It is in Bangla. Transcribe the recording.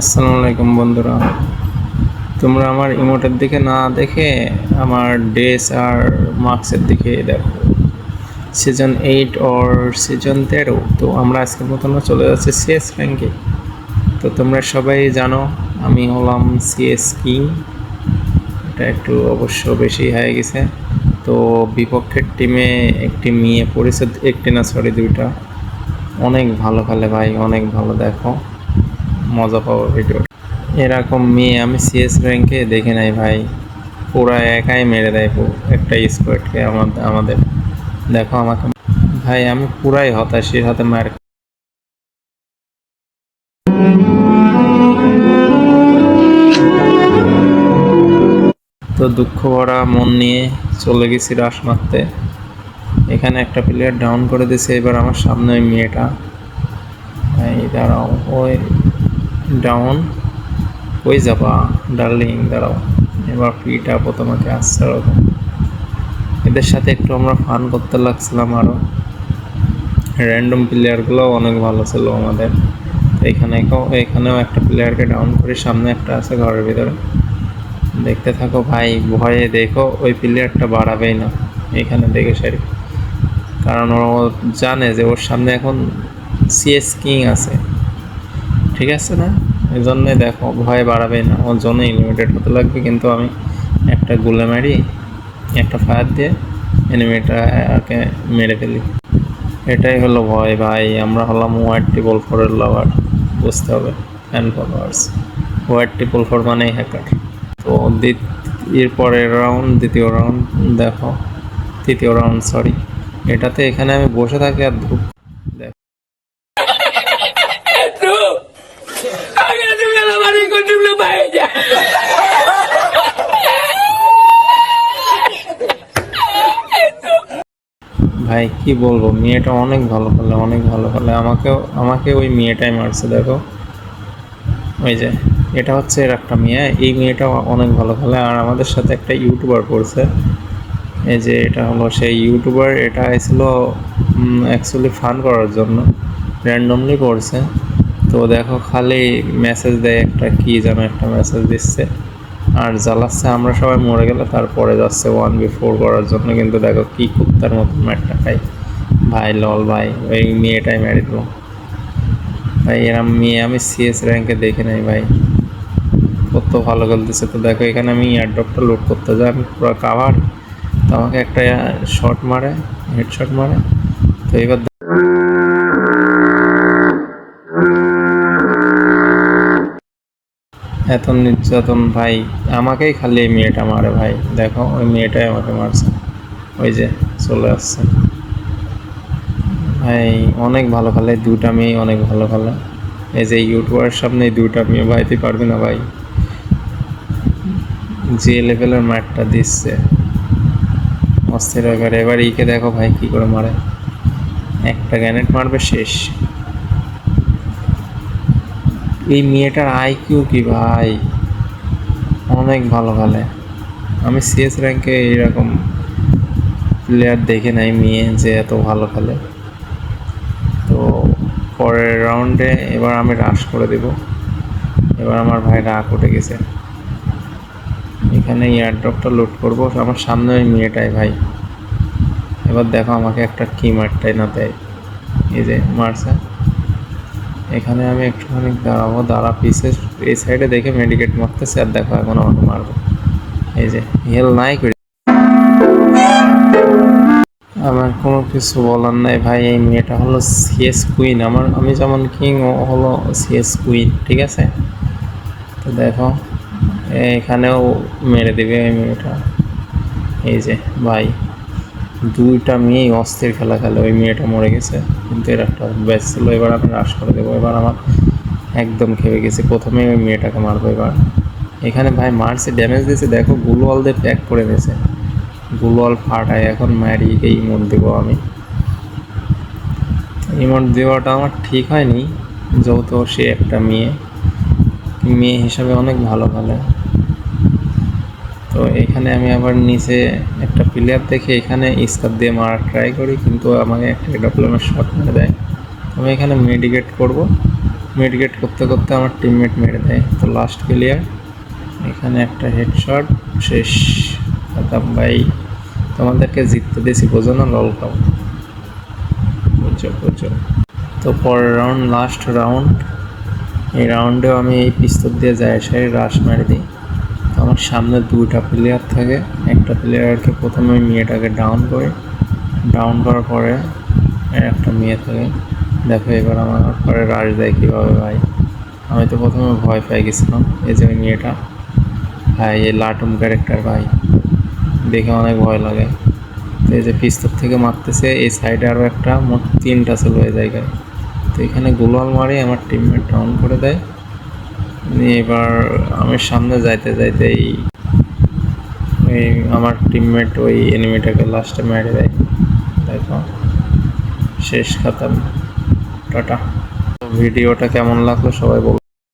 আসসালামু আলাইকুম বন্ধুরা। তোমরা আমার ইমোটের দিকে না দেখে আমার ড্রেস আর মার্কসের দিকে দেখো। সিজন এইট ওর সিজন তেরো, তো আমরা আজকের মতন চলে যাচ্ছি সিএস র্যাঙ্কে তো তোমরা সবাই জানো, আমি হলাম সিএস কিং এটা একটু অবশ্য বেশি হয়ে গেছে। তো বিপক্ষের টিমে একটি মেয়ে পড়েছে, একটি না সরি দুইটা। অনেক ভালো খেলে ভাই, অনেক ভালো দেখো। মজা পাবো ভিডিও এরকম মেয়ে আমি সিএস র্যাঙ্কে দেখে নাই ভাই। পুরা একাই মেরে দেয় একটা স্কোয়াডকে আমাদের। দেখো আমাকে। ভাই, আমি পুরাই হতাশির হাতে মার তো দুঃখ ভরা মন নিয়ে চলে গেছি রাস মারতে। এখানে একটা প্লেয়ার ডাউন করে দিয়েছে এবার আমার সামনে ওই মেয়েটা। এই দাঁড়াও, ওই ডাউন ওই যাবা ডার্লিং দাঁড়াও। এবার ফ্রিটা তোমাকে আসছে এদের সাথে একটু আমরা ফান করতে লাগছিলাম আরও র্যান্ডম প্লেয়ারগুলো অনেক ভালো ছিল আমাদের। এখানে এখানেও একটা প্লেয়ারকে ডাউন করে সামনে একটা আছে ঘরের ভিতরে। দেখতে থাকো ভাই, ভয়ে দেখো ওই প্লেয়ারটা বাড়াবেই না। এখানে দেখে সারি। কারণ ও জানে যে ওর সামনে এখন সিএস কিং আছে। ঠিক আছে না? এই দেখো, ভয় বাড়াবে না। ওর জন্যই লিমিটেড হতে লাগবে, কিন্তু আমি একটা গুলে মারি, একটা ফায়ার দিয়ে এনিমিটাকে মেরে ফেলি। এটাই হলো ভয় ভাই, আমরা হলাম ওয়াইট টিপল ফোরের লাভার বুঝতে হবে fan followers white triple four মানেই হ্যাকার তো এর পরের রাউন্ড দ্বিতীয় রাউন্ড দেখো, তৃতীয় রাউন্ড সরি এটাতে এখানে আমি বসে থাকি আর ধূপ ভাই, কি বলব? মেয়েটা অনেক ভালো খেলে অনেক ভালো খেলে আমাকেও, আমাকে ওই মেয়েটাই মারছে, দেখো। ওই যে, এটা হচ্ছে এর একটা মেয়ে। এই মেয়েটা অনেক ভালো খেলে আর আমাদের সাথে একটা ইউটিউবার পড়ছে। এই যে, এটা হলো সেই ইউটিউবার। এটা এসেছিল অ্যাকচুয়ালি ফান করার জন্য। র্যান্ডমলি পড়ছে। তো দেখো খালি মেসেজ দেয় একটা, কি যেন একটা মেসেজ দিচ্ছে। আর জ্বালাচ্ছে আমরা সবাই মরে গেলে, তারপরে যাচ্ছে ওয়ান বি ফোর করার জন্য। কিন্তু দেখো কি কুত্তার মতো ম্যাটটা খাই। ভাই, লল ভাই, ওই মেয়েটাই মেরে দিল ভাই, এরম মেয়ে আমি সিএস র্যাঙ্কে দেখে নাই ভাই। কত ভালো খেলতেছে। তো দেখো এখানে আমি এয়ারড্রপটা লোড করতে যাই। আমি পুরো কাভার তো আমাকে একটা শট মারে হেডশট মারে। তো এবার এত নির্যাতন ভাই, আমাকেই খালি এই মেয়েটা মারে ভাই। দেখো, ওই মেয়েটাই আমাকে মারছে। ওই যে চলে আসছে। ভাই, অনেক ভালো খেলে দুটা মেয়ে অনেক ভালো খেলে। এই যে ইউটিউবের সামনে দুটা মেয়ে ভাইতে পারবি না ভাই? যে লেভেলের মারটা দিচ্ছে। অস্থির ব্যাপার এবার ইকে দেখো ভাই কি করে মারে। একটা গ্যানেট মারবে শেষ। এই মেয়েটার আইকিউ কি ভাই? অনেক ভালো খেলে। আমি সিএস র্যাঙ্কে এরকম প্লেয়ার দেখে নাই, মেয়ে যে এত ভালো খেলে। তো পরের রাউন্ডে এবার আমি রাশ করে দেব। এবার আমার ভাই রাগ উঠে গেছে। এখানে এয়ারড্রপটা লোড করব। আমার সামনে ওই মেয়েটাই ভাই। এবার দেখো আমাকে একটা কি মারটাই না দেয়। এই যে মারছে। এখানে আমি একটুখানি দাঁড়াবো, দাঁড়া পিসে এই সাইডে দেখে মেডিকেট মারতেছে আর দেখো এখন আমাকে মারবো। এই যে, হেল নাই করি। আমার কোনো কিছু বলার নাই ভাই, এই মেয়েটা হলো সিএস কুইন আমার, আমি যেমন কিং ও হলো সিএস কুইন ঠিক আছে? তো দেখো, এখানেও মেরে দেবে এই মেয়েটা। এই যে ভাই দুইটা মেয়েই অস্থির খেলা খেলে, ওই মেয়েটা মরে গেছে। কিন্তু এর একটা ব্যাচ ছিল, এবার আমি রাশ করে দেবো। এবার আমার একদম খেয়ে গেছে। প্রথমে ওই মেয়েটাকে মারবো এবার। এখানে ভাই মারছে ড্যামেজ দিয়েছে। দেখো গুলোয়াল দিয়ে প্যাক করে দিয়েছে গুলোয়াল ফাটায়, এখন মারিকেই ইমোট দেবো আমি। ইমোট দেওয়াটা আমার ঠিক হয়নি যেহেতু সে একটা মেয়ে। মেয়ে হিসাবে অনেক ভালো খেলে। তো এখানে আমি আবার নিচে একটা প্লেয়ার দেখে এখানে স্কার দিয়ে মারার ট্রাই করি, কিন্তু আমাকে একটা ডপ্লমের শট মেরে দেয়। আমি এখানে মেডিকেট করব। মেডিকেট করতে করতে আমার টিমমেট মেরে দেয়। তো লাস্ট প্লেয়ার এখানে একটা হেডশট শেষ। খতম ভাই, তোমাদেরকে জিততে দিয়েছি, বোঝো না লল কাপ বুঝছ বুঝছ। তো পরের রাউন্ড লাস্ট রাউন্ড এই রাউন্ডেও আমি এই পিস্তল দিয়ে যায় এসে রাশ মেরে দিই। আমার সামনে দুইটা প্লেয়ার থাকে। একটা প্লেয়ারকে প্রথমে মেয়েটাকে ডাউন করে। ডাউন করার পরে একটা মেয়ে থাকে। দেখো এবার আমার পরে রাশ দেয় কীভাবে ভাই? আমি তো প্রথমে ভয় পেয়ে গেছিলাম এই যে মেয়েটা। ভাই, এই লাটুম ক্যারেক্টার ভাই। দেখে অনেক ভয় লাগে। তো এই যে পিস্তল থেকে মারতেছে, এই সাইডে আরও একটা, মোট তিনটা ছিল এই জায়গায় তো এখানে গোলাল মারি আমার টিমমেট ডাউন করে দেয়। নিয়ে এবার, আমি সামনে যাইতে যাইতেই ওই আমার টিমমেট ওই এনিমিটাকে লাস্টে মেরে দেয়। দেখো, শেষ খাতাম। টাটা। ভিডিওটা কেমন লাগল সবাই বল।